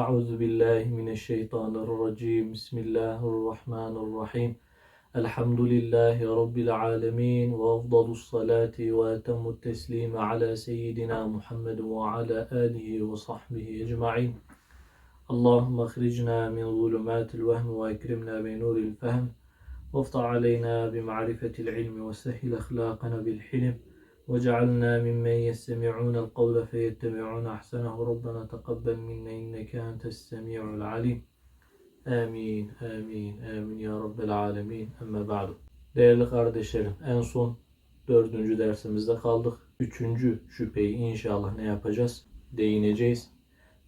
أعوذ بالله من الشيطان الرجيم. بسم الله الرحمن الرحيم. الحمد لله رب العالمين وأفضل الصلاة وأتم التسليم على سيدنا محمد وعلى آله وصحبه أجمعين. اللهم أخرجنا من ظلمات الوهم وأكرمنا بنور الفهم وافتح علينا بمعرفة العلم وسهل أخلاقنا بالحلم. وجعلنا ممن يستمعون القول فيتبعون أحسنه ربنا تقبل منا إنك أنت السميع العليم Amin, amin, amin ya Rabbel alemin. Emme ba'du. Değerli kardeşlerim, en son dördüncü dersimizde kaldık. Üçüncü şüpheyi inşallah ne yapacağız? Değineceğiz.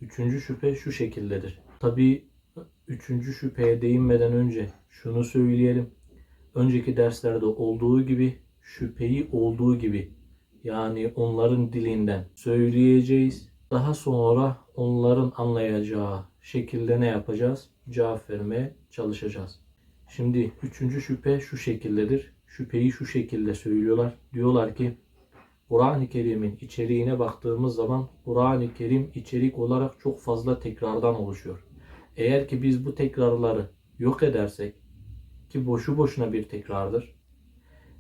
Üçüncü şüphe şu şekildedir. Tabi üçüncü şüpheye değinmeden önce şunu söyleyelim. Önceki derslerde olduğu gibi şüpheyi olduğu gibi yani onların dilinden söyleyeceğiz. Daha sonra onların anlayacağı şekilde ne yapacağız? Cevap vermeye çalışacağız. Şimdi üçüncü şüphe şu şekildedir. Şüpheyi şu şekilde söylüyorlar. Diyorlar ki Kur'an-ı Kerim'in içeriğine baktığımız zaman Kur'an-ı Kerim içerik olarak çok fazla tekrardan oluşuyor. Eğer ki biz bu tekrarları yok edersek ki boşu boşuna bir tekrardır.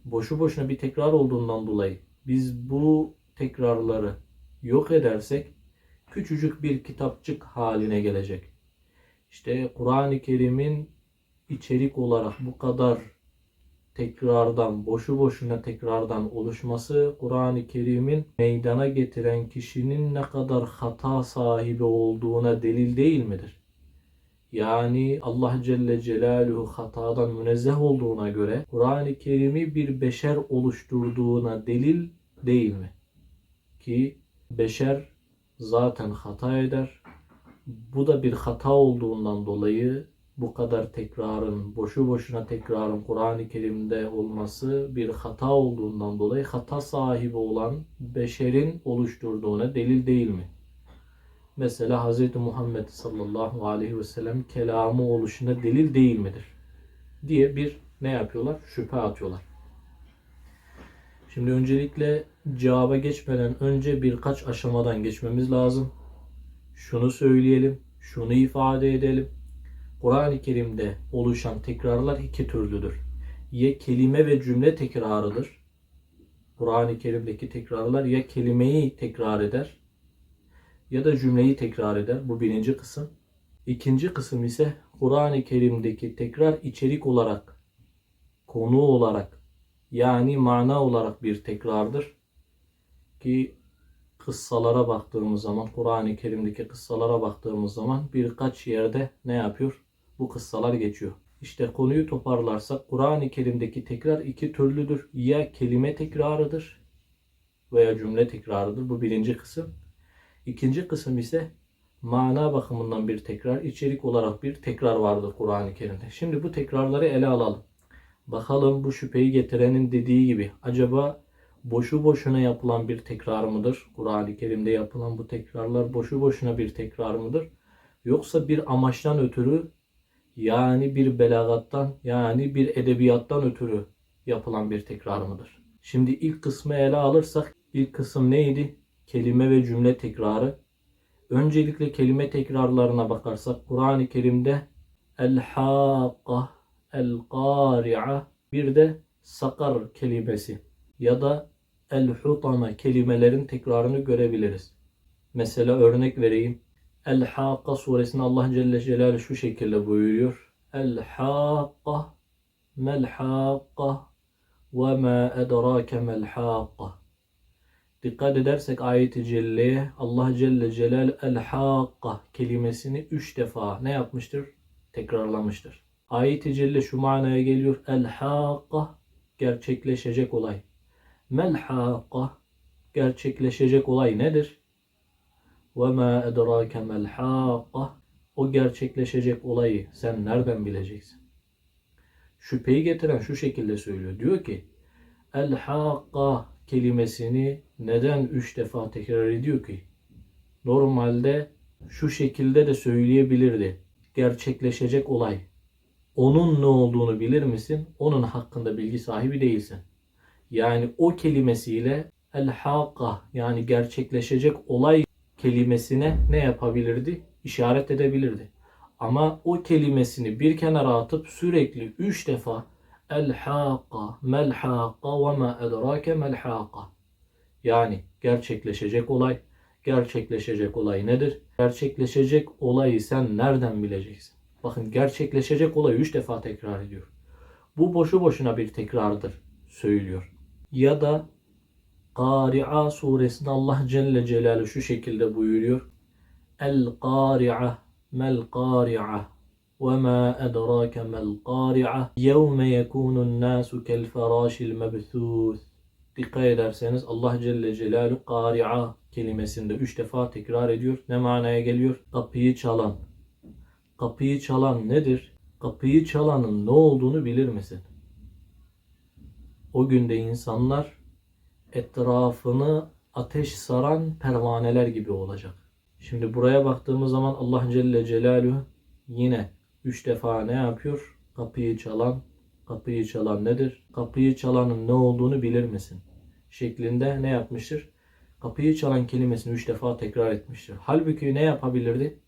Boşu boşuna bir tekrar olduğundan dolayı biz bu tekrarları yok edersek küçücük bir kitapçık haline gelecek. İşte Kur'an-ı Kerim'in içerik olarak bu kadar tekrardan, boşu boşuna tekrardan oluşması Kur'an-ı Kerim'in meydana getiren kişinin ne kadar hata sahibi olduğuna delil değil midir? Yani Allah Celle Celaluhu hatadan münezzeh olduğuna göre Kur'an-ı Kerim'i bir beşer oluşturduğuna delil değil mi? Ki beşer zaten hata eder. Bu da bir hata olduğundan dolayı bu kadar tekrarın, boşu boşuna tekrarın Kur'an-ı Kerim'de olması bir hata olduğundan dolayı hata sahibi olan beşerin oluşturduğuna delil değil mi? Mesela Hz. Muhammed sallallahu aleyhi ve sellem kelamı oluşuna delil değil midir? diye bir ne yapıyorlar? Şüphe atıyorlar. Şimdi öncelikle cevaba geçmeden önce birkaç aşamadan geçmemiz lazım. Şunu söyleyelim, şunu ifade edelim. Kur'an-ı Kerim'de oluşan tekrarlar iki türlüdür. Ya kelime ve cümle tekrarıdır. Kur'an-ı Kerim'deki tekrarlar ya kelimeyi tekrar eder ya da cümleyi tekrar eder. Bu birinci kısım. İkinci kısım ise Kur'an-ı Kerim'deki tekrar içerik olarak, konu olarak yani mana olarak bir tekrardır. Ki kıssalara baktığımız zaman, Kur'an-ı Kerim'deki kıssalara baktığımız zaman birkaç yerde ne yapıyor? Bu kıssalar geçiyor. İşte konuyu toparlarsak Kur'an-ı Kerim'deki tekrar iki türlüdür. Ya kelime tekrarıdır veya cümle tekrarıdır. Bu birinci kısım. İkinci kısım ise mana bakımından bir tekrar, içerik olarak bir tekrar vardır Kur'an-ı Kerim'de. Şimdi bu tekrarları ele alalım. Bakalım bu şüpheyi getirenin dediği gibi acaba boşu boşuna yapılan bir tekrar mıdır? Kur'an-ı Kerim'de yapılan bu tekrarlar boşu boşuna bir tekrar mıdır? Yoksa bir amaçtan ötürü yani bir belagattan yani bir edebiyattan ötürü yapılan bir tekrar mıdır? Şimdi ilk kısmı ele alırsak ilk kısım neydi? Kelime ve cümle tekrarı. Öncelikle kelime tekrarlarına bakarsak Kur'an-ı Kerim'de el-hakka, el-kari'a bir de sakar kelimesi ya da el-hutama kelimelerin tekrarını görebiliriz. Mesela örnek vereyim. El-Hakka suresinde Allah Celle Celaluhu şu şekilde buyuruyor. El-Hakka mel-Hakka ve ma edrake mel-Hakka. Dikkat edersek ayeti celleye Allah Celle Celal el-Hakka kelimesini üç defa ne yapmıştır? Tekrarlamıştır. Ayeti celle şu manaya geliyor. El-Hakka gerçekleşecek olay. Mel-Hakka gerçekleşecek olay nedir? Ve ma edrake mel-Hakka o gerçekleşecek olayı sen nereden bileceksin? Şüpheyi getiren şu şekilde söylüyor. Diyor ki El-Hakka kelimesini neden üç defa tekrar ediyor ki? Normalde şu şekilde de söyleyebilirdi. Gerçekleşecek olay. Onun ne olduğunu bilir misin? Onun hakkında bilgi sahibi değilsin. Yani o kelimesiyle el hakka yani gerçekleşecek olay kelimesine ne yapabilirdi? işaret edebilirdi. Ama o kelimesini bir kenara atıp sürekli üç defa el haqqa mel haqqa ve ma edrake mel haqqa yani gerçekleşecek olay gerçekleşecek olay nedir? Gerçekleşecek olayı sen nereden bileceksin? Bakın gerçekleşecek olayı üç defa tekrar ediyor. Bu boşu boşuna bir tekrardır söylüyor. Ya da Kari'a suresinde Allah Celle Celaluhu şu şekilde buyuruyor. El Kari'a mel Kari'a edrake mel Kari'a yevme yekunun nasu kel ferâşil mebthûth Dikkat ederseniz Allah Celle Celaluhu Kari'a kelimesinde üç defa tekrar ediyor. Ne manaya geliyor? Kapıyı çalan. Kapıyı çalan nedir? Kapıyı çalanın ne olduğunu bilir misin? O günde insanlar etrafını ateş saran pervaneler gibi olacak. Şimdi buraya baktığımız zaman Allah Celle Celaluhu yine üç defa ne yapıyor? Kapıyı çalan, kapıyı çalan nedir? Kapıyı çalanın ne olduğunu bilir misin? Şeklinde ne yapmıştır? Kapıyı çalan kelimesini üç defa tekrar etmiştir. Halbuki ne yapabilirdi?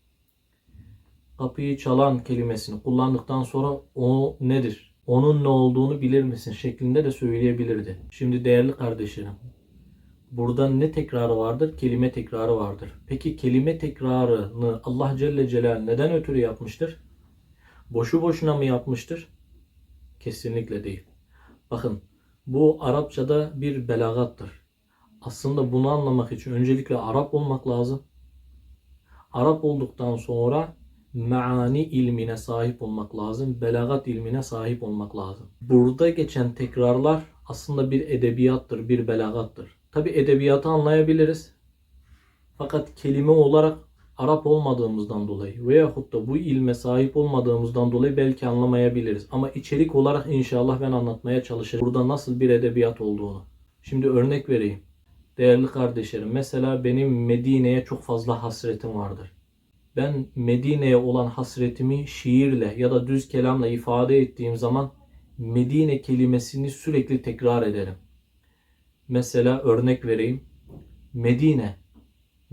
Kapıyı çalan kelimesini kullandıktan sonra o nedir? Onun ne olduğunu bilir misin? Şeklinde de söyleyebilirdi. Şimdi değerli kardeşlerim, Burada ne tekrarı vardır? Kelime tekrarı vardır. Peki kelime tekrarını Allah Celle Celal neden ötürü yapmıştır? Boşu boşuna mı yapmıştır? Kesinlikle değil. Bakın bu Arapçada bir belagattır. Aslında bunu anlamak için öncelikle Arap olmak lazım. Arap olduktan sonra meani ilmine sahip olmak lazım. Belagat ilmine sahip olmak lazım. Burada geçen tekrarlar aslında bir edebiyattır, bir belagattır. Tabi edebiyatı anlayabiliriz. Fakat kelime olarak Arap olmadığımızdan dolayı veyahut da bu ilme sahip olmadığımızdan dolayı belki anlamayabiliriz. Ama içerik olarak inşallah ben anlatmaya çalışırım. Burada nasıl bir edebiyat olduğunu. Şimdi örnek vereyim. Değerli kardeşlerim mesela benim Medine'ye çok fazla hasretim vardır. Ben Medine'ye olan hasretimi şiirle ya da düz kelamla ifade ettiğim zaman Medine kelimesini sürekli tekrar ederim. Mesela örnek vereyim. Medine.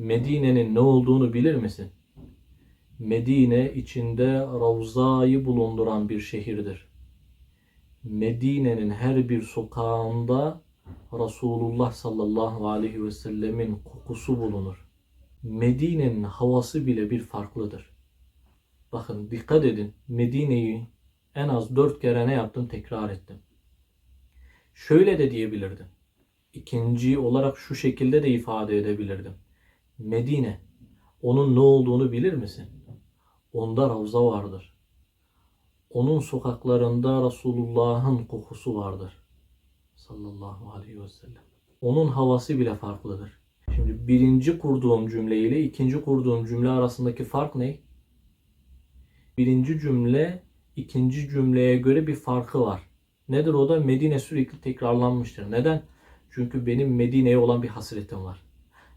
Medine'nin ne olduğunu bilir misin? Medine içinde Ravza'yı bulunduran bir şehirdir. Medine'nin her bir sokağında Resulullah sallallahu aleyhi ve sellemin kokusu bulunur. Medine'nin havası bile bir farklıdır. Bakın dikkat edin. Medine'yi en az dört kere ne yaptım tekrar ettim. Şöyle de diyebilirdim. İkinci olarak şu şekilde de ifade edebilirdim. Medine. Onun ne olduğunu bilir misin? Onda ravza vardır. Onun sokaklarında Resulullah'ın kokusu vardır. Sallallahu aleyhi ve sellem. Onun havası bile farklıdır. Şimdi birinci kurduğum cümle ile ikinci kurduğum cümle arasındaki fark ne? Birinci cümle ikinci cümleye göre bir farkı var. Nedir o da? Medine sürekli tekrarlanmıştır. Neden? Çünkü benim Medine'ye olan bir hasretim var.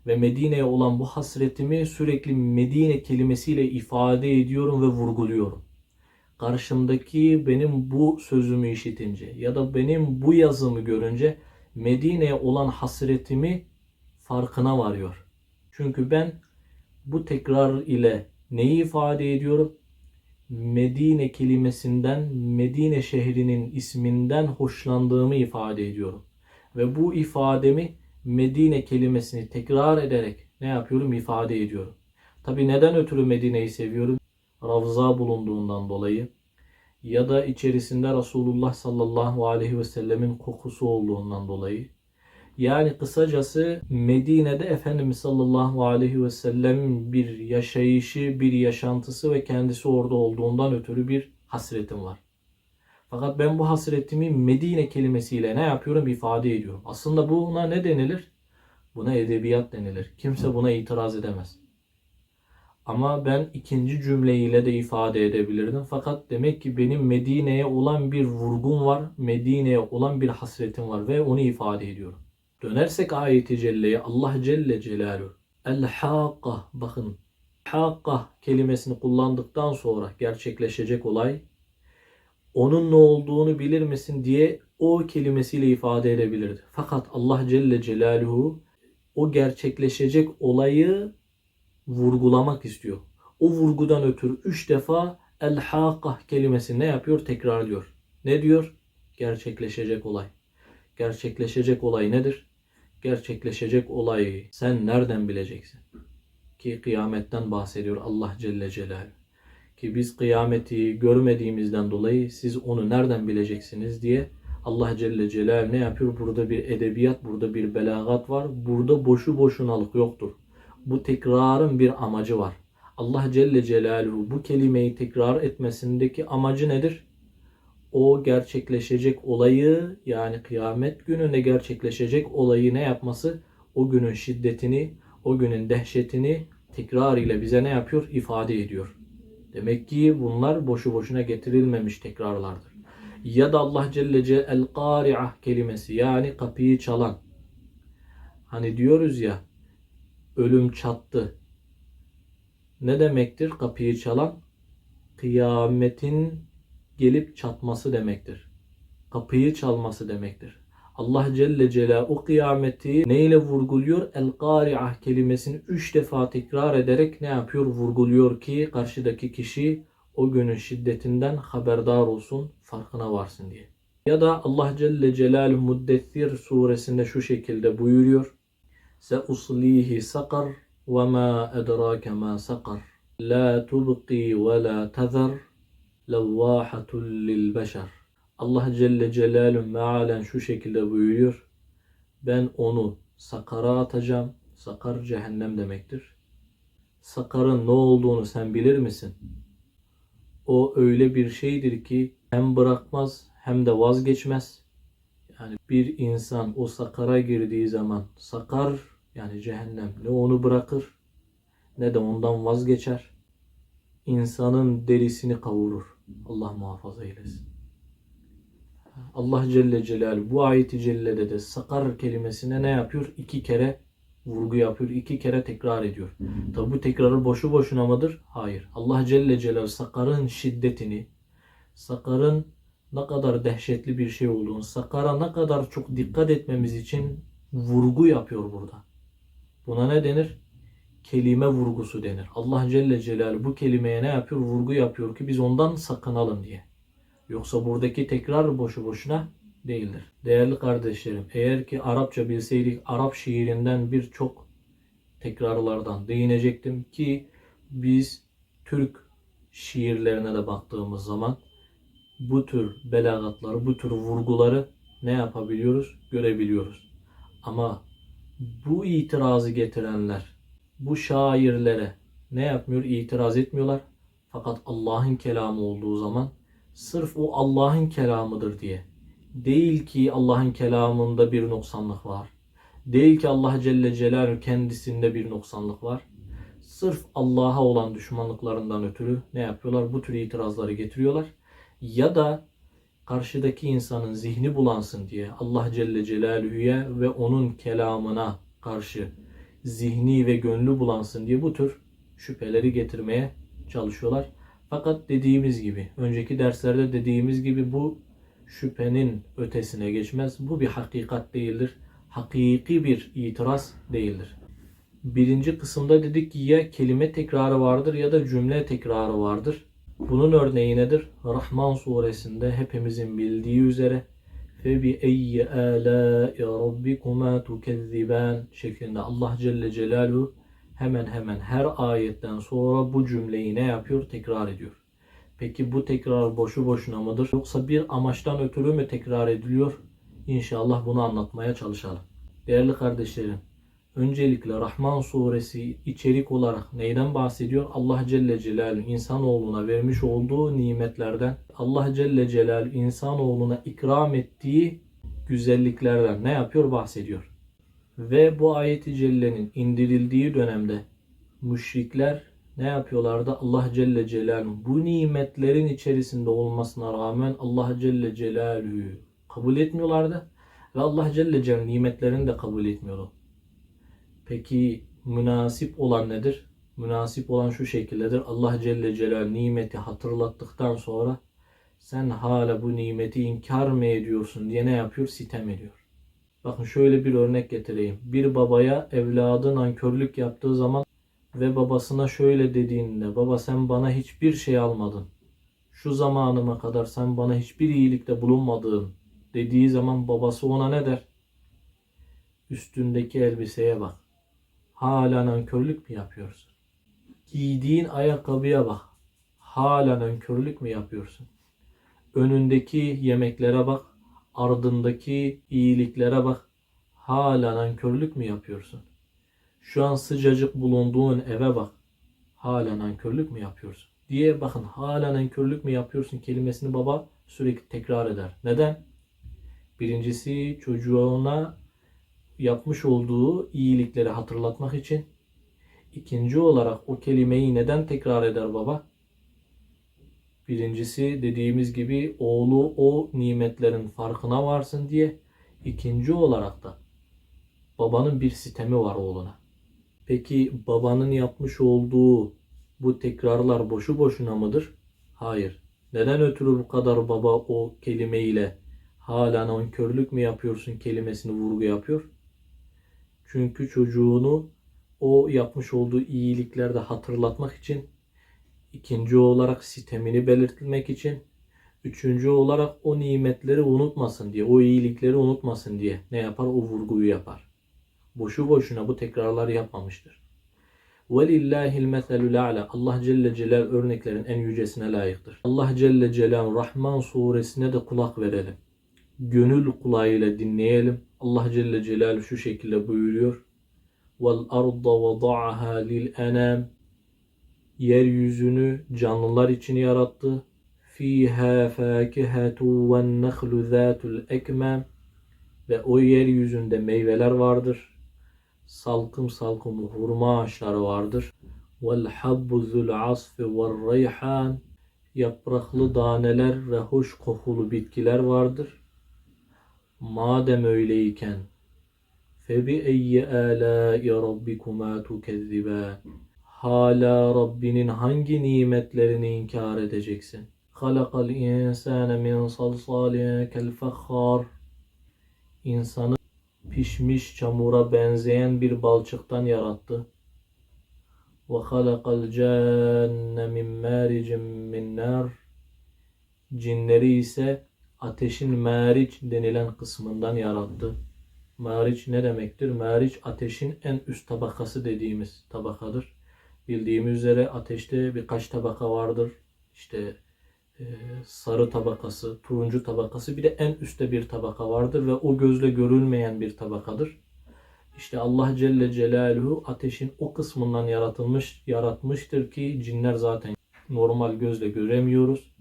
Ve Medine'ye olan bu hasretimi sürekli Medine kelimesiyle ifade ediyorum ve vurguluyorum. Karşımdaki benim bu sözümü işitince ya da benim bu yazımı görünce Medine'ye olan hasretimi farkına varıyor. Çünkü ben bu tekrar ile neyi ifade ediyorum? Medine kelimesinden, Medine şehrinin isminden hoşlandığımı ifade ediyorum. Ve bu ifademi Medine kelimesini tekrar ederek ne yapıyorum? ifade ediyorum. Tabi neden ötürü Medine'yi seviyorum? Ravza bulunduğundan dolayı ya da içerisinde Resulullah sallallahu aleyhi ve sellemin kokusu olduğundan dolayı. Yani kısacası Medine'de Efendimiz sallallahu aleyhi ve sellem bir yaşayışı, bir yaşantısı ve kendisi orada olduğundan ötürü bir hasretim var. Fakat ben bu hasretimi Medine kelimesiyle ne yapıyorum? ifade ediyorum. Aslında buna ne denilir? Buna edebiyat denilir. Kimse buna itiraz edemez. Ama ben ikinci cümleyle de ifade edebilirdim. Fakat demek ki benim Medine'ye olan bir vurgum var. Medine'ye olan bir hasretim var ve onu ifade ediyorum. Dönersek ayeti celleye Allah Celle Celaluhu El Hakka bakın Hakka kelimesini kullandıktan sonra gerçekleşecek olay onun ne olduğunu bilir misin diye o kelimesiyle ifade edebilirdi. Fakat Allah Celle Celaluhu o gerçekleşecek olayı vurgulamak istiyor. o vurgudan ötürü üç defa el hakah kelimesi ne yapıyor? Tekrarlıyor. Ne diyor? Gerçekleşecek olay. Gerçekleşecek olay nedir? Gerçekleşecek olayı sen nereden bileceksin? Ki kıyametten bahsediyor Allah Celle Celaluhu. Ki biz kıyameti görmediğimizden dolayı siz onu nereden bileceksiniz diye Allah Celle Celaluhu ne yapıyor? Burada bir edebiyat, burada bir belagat var. Burada boşu boşunalık yoktur. Bu tekrarın bir amacı var. Allah Celle Celaluhu bu kelimeyi tekrar etmesindeki amacı nedir? O gerçekleşecek olayı yani kıyamet gününde gerçekleşecek olayı ne yapması? O günün şiddetini, o günün dehşetini tekrar ile bize ne yapıyor? İfade ediyor. Demek ki bunlar boşu boşuna getirilmemiş tekrarlardır. Ya da Allah Celle Celle el-Kari'ah kelimesi yani kapıyı çalan. Hani diyoruz ya ölüm çattı. Ne demektir kapıyı çalan? Kıyametin gelip çatması demektir. Kapıyı çalması demektir. Allah Celle Celaluhu kıyameti neyle vurguluyor? El Kari'ah kelimesini 3 defa tekrar ederek ne yapıyor? Vurguluyor ki karşıdaki kişi o günün şiddetinden haberdar olsun, farkına varsın diye. Ya da Allah Celle Celaluhu Muddettir suresinde şu şekilde buyuruyor. Seuslihi sakar ve ma edrake ma sakar. La tubqi ve la tazar. Levvahatul lil beşer. Allah Celle Celaluhu mealen şu şekilde buyuruyor. Ben onu sakara atacağım. Sakar cehennem demektir. Sakarın ne olduğunu sen bilir misin? O öyle bir şeydir ki hem bırakmaz hem de vazgeçmez. Yani bir insan o sakara girdiği zaman sakar yani cehennem ne onu bırakır ne de ondan vazgeçer. İnsanın derisini kavurur. Allah muhafaza eylesin. Allah Celle Celaluhu bu ayeti cellede de sakar kelimesine ne yapıyor? İki kere vurgu yapıyor. iki kere tekrar ediyor. Tabi bu tekrarı boşu boşuna mıdır? Hayır. Allah Celle Celaluhu sakarın şiddetini, sakarın ne kadar dehşetli bir şey olduğunu, sakara ne kadar çok dikkat etmemiz için vurgu yapıyor burada. Buna ne denir? Kelime vurgusu denir. Allah Celle Celaluhu bu kelimeye ne yapıyor? Vurgu yapıyor ki biz ondan sakınalım diye. Yoksa buradaki tekrar boşu boşuna değildir. Değerli kardeşlerim, eğer ki Arapça bilseydik Arap şiirinden birçok tekrarlardan değinecektim ki biz Türk şiirlerine de baktığımız zaman bu tür belagatları, bu tür vurguları ne yapabiliyoruz? Görebiliyoruz. Ama bu itirazı getirenler, bu şairlere ne yapmıyor? İtiraz etmiyorlar. Fakat Allah'ın kelamı olduğu zaman sırf o Allah'ın kelamıdır diye. Değil ki Allah'ın kelamında bir noksanlık var. Değil ki Allah Celle Celaluhu kendisinde bir noksanlık var. Sırf Allah'a olan düşmanlıklarından ötürü ne yapıyorlar? Bu tür itirazları getiriyorlar. Ya da karşıdaki insanın zihni bulansın diye Allah Celle Celaluhu'ya ve onun kelamına karşı zihni ve gönlü bulansın diye bu tür şüpheleri getirmeye çalışıyorlar. Fakat dediğimiz gibi, önceki derslerde dediğimiz gibi bu şüphenin ötesine geçmez. Bu bir hakikat değildir. Hakiki bir itiraz değildir. Birinci kısımda dedik ki ya kelime tekrarı vardır ya da cümle tekrarı vardır. Bunun örneği nedir? Rahman suresinde hepimizin bildiği üzere eyyi alâi rabbikuma tukezziban şeklinde Allah Celle Celaluhu hemen hemen her ayetten sonra bu cümleyi ne yapıyor? Tekrar ediyor. Peki bu tekrar boşu boşuna mıdır? Yoksa bir amaçtan ötürü mü tekrar ediliyor? İnşallah bunu anlatmaya çalışalım. Değerli kardeşlerim, öncelikle Rahman suresi içerik olarak neyden bahsediyor? Allah Celle Celaluhu insanoğluna vermiş olduğu nimetlerden, Allah Celle Celaluhu insanoğluna ikram ettiği güzelliklerden ne yapıyor? Bahsediyor. Ve bu ayeti cellenin indirildiği dönemde müşrikler ne yapıyorlardı? Allah Celle Celaluhu bu nimetlerin içerisinde olmasına rağmen Allah Celle Celaluhu kabul etmiyorlardı. Ve Allah Celle Celaluhu nimetlerini de kabul etmiyordu. Peki münasip olan nedir? Münasip olan şu şekildedir. Allah Celle Celaluhu nimeti hatırlattıktan sonra sen hala bu nimeti inkar mı ediyorsun diye ne yapıyor? Sitem ediyor. Bakın şöyle bir örnek getireyim. Bir babaya evladı nankörlük yaptığı zaman ve babasına şöyle dediğinde baba sen bana hiçbir şey almadın. Şu zamanıma kadar sen bana hiçbir iyilikte bulunmadın dediği zaman babası ona ne der? Üstündeki elbiseye bak. Hala nankörlük mü yapıyorsun? Giydiğin ayakkabıya bak. Hala nankörlük mü yapıyorsun? Önündeki yemeklere bak. Ardındaki iyiliklere bak. Hala nankörlük mü yapıyorsun? Şu an sıcacık bulunduğun eve bak. Hala nankörlük mü yapıyorsun? Diye bakın hala nankörlük mü yapıyorsun kelimesini baba sürekli tekrar eder. Neden? Birincisi çocuğuna yapmış olduğu iyilikleri hatırlatmak için. İkinci olarak o kelimeyi neden tekrar eder baba? Birincisi dediğimiz gibi oğlu o nimetlerin farkına varsın diye. İkinci olarak da babanın bir sistemi var oğluna. Peki babanın yapmış olduğu bu tekrarlar boşu boşuna mıdır? Hayır. Neden ötürü bu kadar baba o kelimeyle hala nankörlük mü yapıyorsun kelimesini vurgu yapıyor? Çünkü çocuğunu o yapmış olduğu iyiliklerde hatırlatmak için, ikinci olarak sistemini belirtmek için, üçüncü olarak o nimetleri unutmasın diye, o iyilikleri unutmasın diye ne yapar? O vurguyu yapar. Boşu boşuna bu tekrarlar yapmamıştır. وَلِلَّهِ الْمَثَلُ الْاَعْلَى Allah Celle Celal örneklerin en yücesine layıktır. Allah Celle Celal Rahman suresine de kulak verelim. Gönül kulağıyla dinleyelim. Allah Celle Celal şu şekilde buyuruyor. وَالْأَرْضَ وَضَعَهَا لِلْأَنَامِ yeryüzünü canlılar için yarattı. Fiha fakihetu ve nehlu zatul ekmem ve o yeryüzünde meyveler vardır. Salkım salkım hurma ağaçları vardır. Vel habbu zul asfi ve reyhan yapraklı daneler ve hoş kokulu bitkiler vardır. Madem öyleyken febi eyyi âlâ rabbikuma tukezzibân Hala Rabbinin hangi nimetlerini inkar edeceksin? Halakal insane min salsalin kel fakhar. İnsanı pişmiş çamura benzeyen bir balçıktan yarattı. Ve halakal cenne min maricin min nar. Cinleri ise ateşin maric denilen kısmından yarattı. Maric ne demektir? Maric ateşin en üst tabakası dediğimiz tabakadır. Bildiğimiz üzere ateşte birkaç tabaka vardır. İşte e, sarı tabakası, turuncu tabakası bir de en üstte bir tabaka vardır ve o gözle görülmeyen bir tabakadır. İşte Allah Celle Celaluhu ateşin o kısmından yaratılmış, yaratmıştır ki cinler zaten normal gözle göremiyoruz.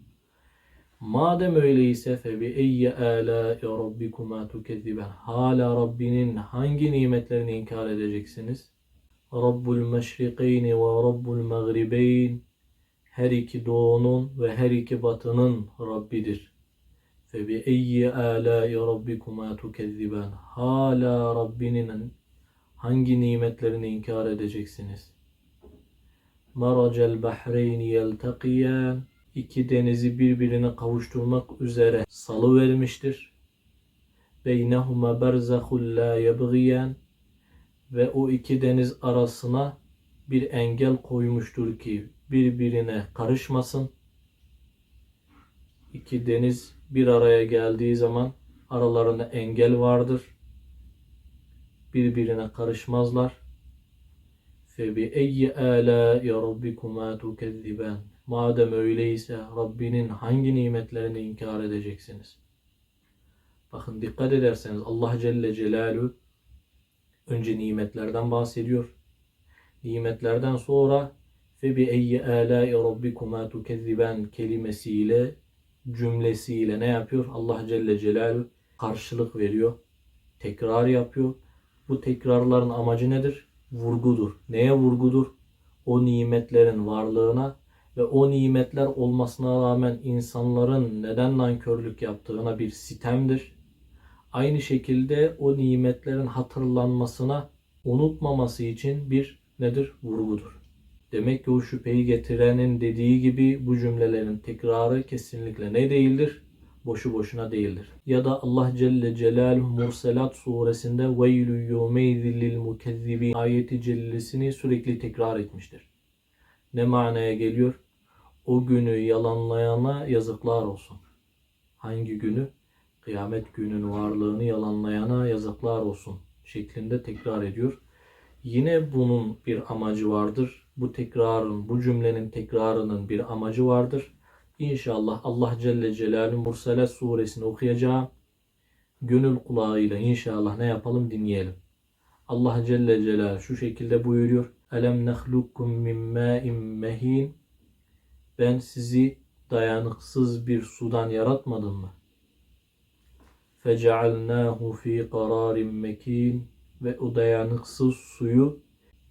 Madem öyleyse febi eyye ala rabbikuma tukezziben. Hala Rabbinin hangi nimetlerini inkar edeceksiniz? Rabbul meşrikeyni ve Rabbul mağribeyn. Her iki doğunun ve her iki batının Rabbidir. Febi eyye ala rabbikuma tukezziben. Hala Rabbinin hangi nimetlerini inkar edeceksiniz? Maracel bahreyni yeltakiyan iki denizi birbirine kavuşturmak üzere salı vermiştir. Beynehuma berzahul la yebgiyen ve o iki deniz arasına bir engel koymuştur ki birbirine karışmasın. İki deniz bir araya geldiği zaman aralarında engel vardır. Birbirine karışmazlar. Febi eyyi ala ya rabbikuma tukezziban. Madem öyleyse Rabbinin hangi nimetlerini inkar edeceksiniz? Bakın dikkat ederseniz Allah Celle Celaluhu önce nimetlerden bahsediyor. Nimetlerden sonra fe bi eyyi alâi rabbikuma tukezziben kelimesiyle cümlesiyle ne yapıyor? Allah Celle Celaluhu karşılık veriyor. Tekrar yapıyor. Bu tekrarların amacı nedir? Vurgudur. Neye vurgudur? O nimetlerin varlığına ve o nimetler olmasına rağmen insanların neden nankörlük yaptığına bir sitemdir. Aynı şekilde o nimetlerin hatırlanmasına unutmaması için bir nedir? Vurgudur. Demek ki o şüpheyi getirenin dediği gibi bu cümlelerin tekrarı kesinlikle ne değildir? boşu boşuna değildir. Ya da Allah Celle Celaluhu Murselat suresinde yevmeydin lil mukezzibin ayeti cellesini sürekli tekrar etmiştir. Ne manaya geliyor? O günü yalanlayana yazıklar olsun. Hangi günü? Kıyamet günün varlığını yalanlayana yazıklar olsun şeklinde tekrar ediyor. Yine bunun bir amacı vardır. Bu tekrarın, bu cümlenin tekrarının bir amacı vardır. İnşallah Allah Celle Celaluhu Murselat suresini okuyacağım. Gönül kulağıyla inşallah ne yapalım dinleyelim. Allah Celle Celaluhu şu şekilde buyuruyor. Elem nehlukkum min ma'in mehin. Ben sizi dayanıksız bir sudan yaratmadım mı? Fecealnahu fi kararin mekin ve o dayanıksız suyu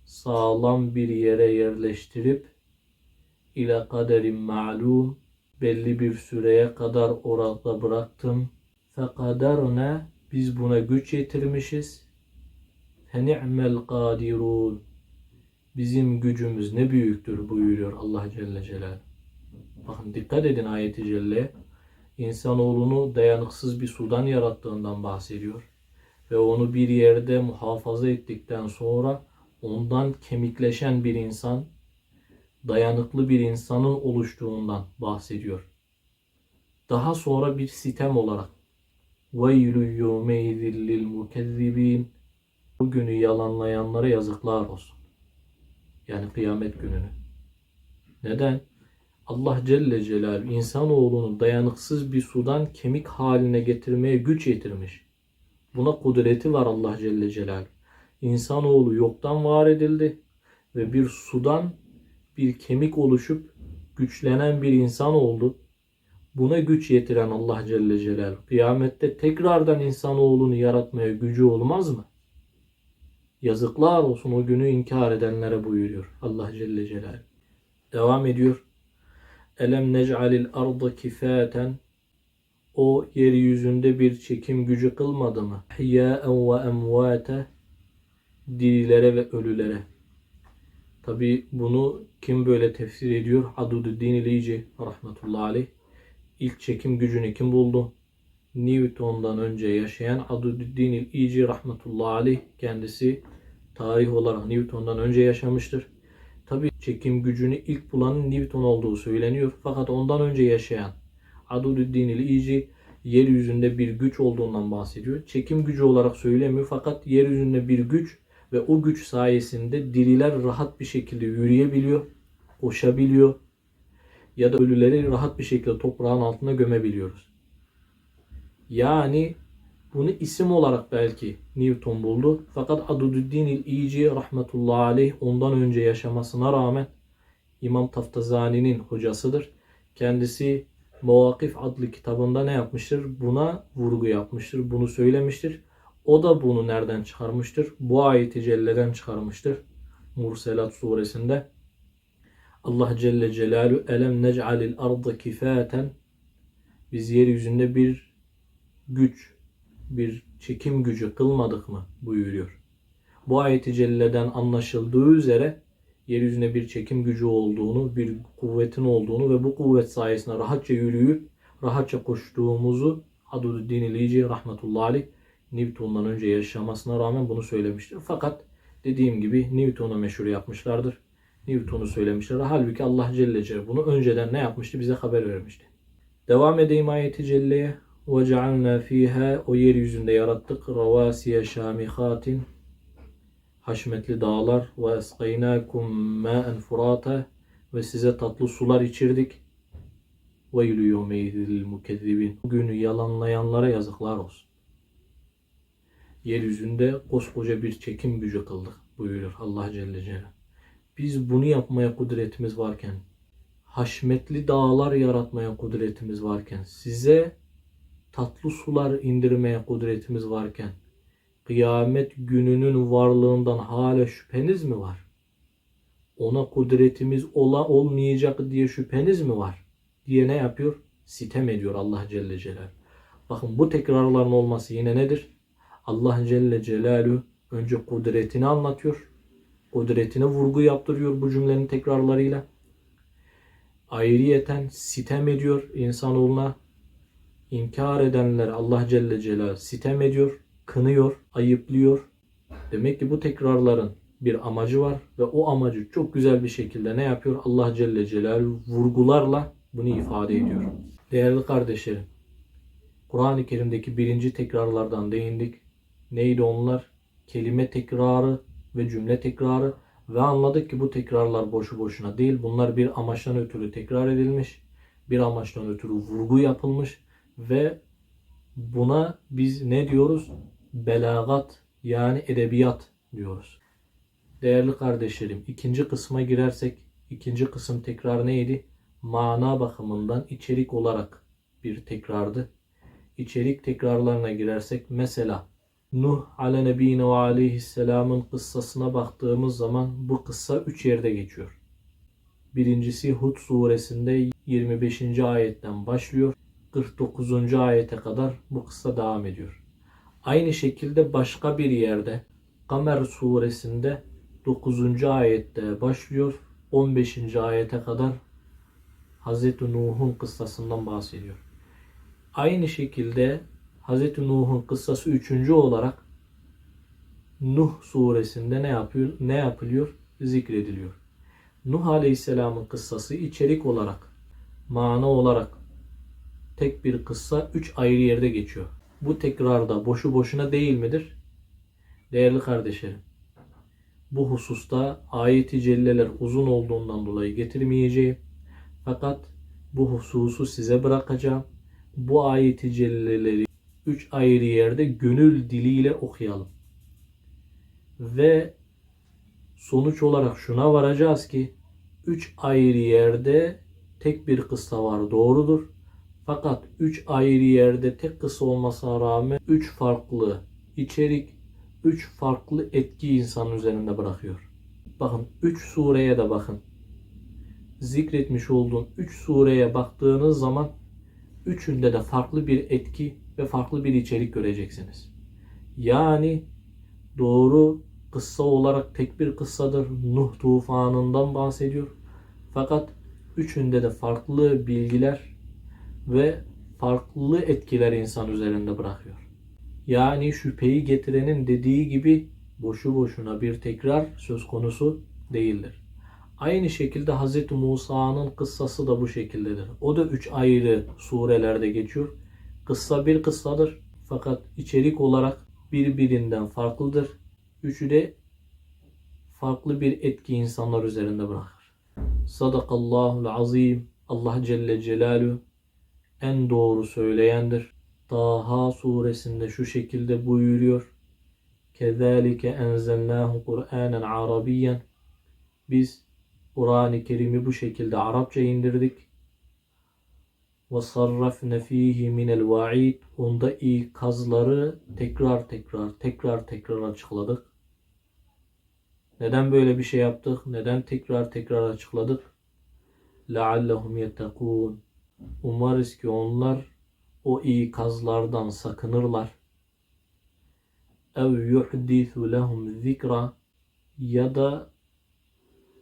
sağlam bir yere yerleştirip ile kaderin ma'lum belli bir süreye kadar orada bıraktım. Fekaderne biz buna güç yetirmişiz. Ni'mel kadirun. Bizim gücümüz ne büyüktür buyuruyor Allah Celle Celaluhu. Bakın dikkat edin ayeti celleye İnsanoğlunu dayanıksız bir sudan yarattığından bahsediyor. Ve onu bir yerde muhafaza ettikten sonra ondan kemikleşen bir insan, dayanıklı bir insanın oluştuğundan bahsediyor. Daha sonra bir sitem olarak وَيْلُ يَوْمَيْذٍ لِلْمُكَذِّبِينَ Bu günü yalanlayanlara yazıklar olsun. Yani kıyamet gününü. Neden? Allah Celle Celaluhu insanoğlunu dayanıksız bir sudan kemik haline getirmeye güç yetirmiş. Buna kudreti var Allah Celle Celaluhu. İnsanoğlu yoktan var edildi ve bir sudan bir kemik oluşup güçlenen bir insan oldu. Buna güç yetiren Allah Celle Celaluhu. Kıyamette tekrardan insanoğlunu yaratmaya gücü olmaz mı? Yazıklar olsun o günü inkar edenlere buyuruyor Allah Celle Celaluhu. Devam ediyor. Elem nec'alil arda kifaten o yeryüzünde bir çekim gücü kılmadı mı? Hiyaen ve emvate dirilere ve ölülere. Tabi bunu kim böyle tefsir ediyor? Adududdin İlici rahmetullahi aleyh. İlk çekim gücünü kim buldu? Newton'dan önce yaşayan Adududdin İlici rahmetullahi aleyh kendisi tarih olarak Newton'dan önce yaşamıştır. Tabi çekim gücünü ilk bulanın Newton olduğu söyleniyor. Fakat ondan önce yaşayan Adududdin İlici yeryüzünde bir güç olduğundan bahsediyor. Çekim gücü olarak söylemiyor fakat yeryüzünde bir güç ve o güç sayesinde diriler rahat bir şekilde yürüyebiliyor, koşabiliyor ya da ölüleri rahat bir şekilde toprağın altına gömebiliyoruz. Yani bunu isim olarak belki Newton buldu. Fakat Adududdin İyici rahmetullahi aleyh ondan önce yaşamasına rağmen İmam Taftazani'nin hocasıdır. Kendisi Muvakif adlı kitabında ne yapmıştır? Buna vurgu yapmıştır. Bunu söylemiştir. O da bunu nereden çıkarmıştır? Bu ayeti celleden çıkarmıştır. Murselat suresinde. Allah Celle Celaluhu elem nec'alil arda kifaten biz yeryüzünde bir güç, bir çekim gücü kılmadık mı buyuruyor. Bu ayeti celleden anlaşıldığı üzere yeryüzünde bir çekim gücü olduğunu, bir kuvvetin olduğunu ve bu kuvvet sayesinde rahatça yürüyüp rahatça koştuğumuzu Aduddin İlici rahmetullahi aleyh Newton'dan önce yaşamasına rağmen bunu söylemiştir. Fakat dediğim gibi Newton'u meşhur yapmışlardır. Newton'u söylemişler. Halbuki Allah Celle Celle bunu önceden ne yapmıştı? Bize haber vermişti. Devam edeyim ayeti celleye. Ve cealna fiha o yeryüzünde yarattık ravasiye şamihatin haşmetli dağlar ve eskaynakum ma'en furata ve size tatlı sular içirdik. Ve yülü yevmeydil mukezzibin. Günü yalanlayanlara yazıklar olsun. Yeryüzünde koskoca bir çekim gücü kıldık buyurur Allah Celle Celaluhu. Biz bunu yapmaya kudretimiz varken, haşmetli dağlar yaratmaya kudretimiz varken size tatlı sular indirmeye kudretimiz varken, kıyamet gününün varlığından hala şüpheniz mi var? Ona kudretimiz ola olmayacak diye şüpheniz mi var? Diye ne yapıyor? Sitem ediyor Allah Celle Celaluhu. Bakın bu tekrarların olması yine nedir? Allah Celle Celaluhu önce kudretini anlatıyor. Kudretine vurgu yaptırıyor bu cümlenin tekrarlarıyla. Ayrıyeten sitem ediyor insanoğluna. İnkar edenler Allah Celle Celaluhu sitem ediyor, kınıyor, ayıplıyor. Demek ki bu tekrarların bir amacı var ve o amacı çok güzel bir şekilde ne yapıyor? Allah Celle Celaluhu vurgularla bunu ifade ediyor. Değerli kardeşlerim, Kur'an-ı Kerim'deki birinci tekrarlardan değindik. Neydi onlar? Kelime tekrarı ve cümle tekrarı ve anladık ki bu tekrarlar boşu boşuna değil. Bunlar bir amaçtan ötürü tekrar edilmiş. Bir amaçtan ötürü vurgu yapılmış ve buna biz ne diyoruz? Belagat yani edebiyat diyoruz. Değerli kardeşlerim, ikinci kısma girersek, ikinci kısım tekrar neydi? Mana bakımından içerik olarak bir tekrardı. İçerik tekrarlarına girersek mesela Nuh ale nebine ve aleyhisselamın kıssasına baktığımız zaman bu kıssa üç yerde geçiyor. Birincisi Hud suresinde 25. ayetten başlıyor. 49. ayete kadar bu kıssa devam ediyor. Aynı şekilde başka bir yerde Kamer suresinde 9. ayette başlıyor. 15. ayete kadar Hz. Nuh'un kıssasından bahsediyor. Aynı şekilde Hz. Nuh'un kıssası üçüncü olarak Nuh suresinde ne yapıyor? Ne yapılıyor? Zikrediliyor. Nuh Aleyhisselam'ın kıssası içerik olarak, mana olarak tek bir kıssa üç ayrı yerde geçiyor. Bu tekrarda boşu boşuna değil midir? Değerli kardeşlerim, bu hususta ayeti celleler uzun olduğundan dolayı getirmeyeceğim. Fakat bu hususu size bırakacağım. Bu ayeti celleleri üç ayrı yerde gönül diliyle okuyalım. Ve sonuç olarak şuna varacağız ki üç ayrı yerde tek bir kıssa var doğrudur. Fakat üç ayrı yerde tek kısa olmasına rağmen üç farklı içerik, üç farklı etki insanın üzerinde bırakıyor. Bakın üç sureye de bakın. Zikretmiş olduğum üç sureye baktığınız zaman üçünde de farklı bir etki ve farklı bir içerik göreceksiniz. Yani doğru kıssa olarak tek bir kıssadır. Nuh tufanından bahsediyor. Fakat üçünde de farklı bilgiler ve farklı etkiler insan üzerinde bırakıyor. Yani şüpheyi getirenin dediği gibi boşu boşuna bir tekrar söz konusu değildir. Aynı şekilde Hz. Musa'nın kıssası da bu şekildedir. O da üç ayrı surelerde geçiyor. Kıssa bir kıssadır fakat içerik olarak birbirinden farklıdır. Üçü de farklı bir etki insanlar üzerinde bırakır. Sadakallahul azim. Allah Celle Celaluhu en doğru söyleyendir. Taha suresinde şu şekilde buyuruyor. Kezalike enzelnahu Kur'anen Arabiyen. Biz Kur'an-ı Kerim'i bu şekilde Arapça indirdik. Ve sarrafne fihi minel va'id. Onda ikazları tekrar tekrar tekrar tekrar açıkladık. Neden böyle bir şey yaptık? Neden tekrar tekrar açıkladık? لَعَلَّهُمْ يَتَّقُونَ Umarız ki onlar o ikazlardan sakınırlar. Ev yuhdisu lehum zikra ya da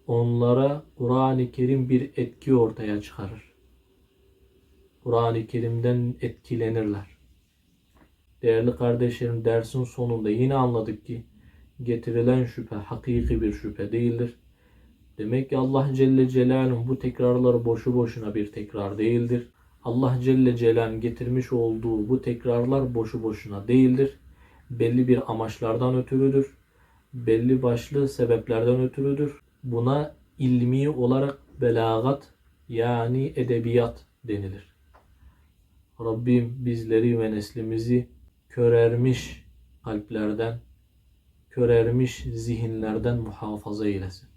onlara Kur'an-ı Kerim bir etki ortaya çıkarır. Kur'an-ı Kerim'den etkilenirler. Değerli kardeşlerim dersin sonunda yine anladık ki getirilen şüphe hakiki bir şüphe değildir. Demek ki Allah Celle Celaluhu bu tekrarlar boşu boşuna bir tekrar değildir. Allah Celle Celaluhu getirmiş olduğu bu tekrarlar boşu boşuna değildir. Belli bir amaçlardan ötürüdür. Belli başlı sebeplerden ötürüdür. Buna ilmi olarak belagat yani edebiyat denilir. Rabbim bizleri ve neslimizi körermiş kalplerden, körermiş zihinlerden muhafaza eylesin.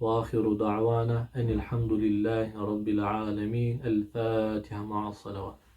وآخر دعوانا أن الحمد لله رب العالمين الفاتحة مع الصلوات.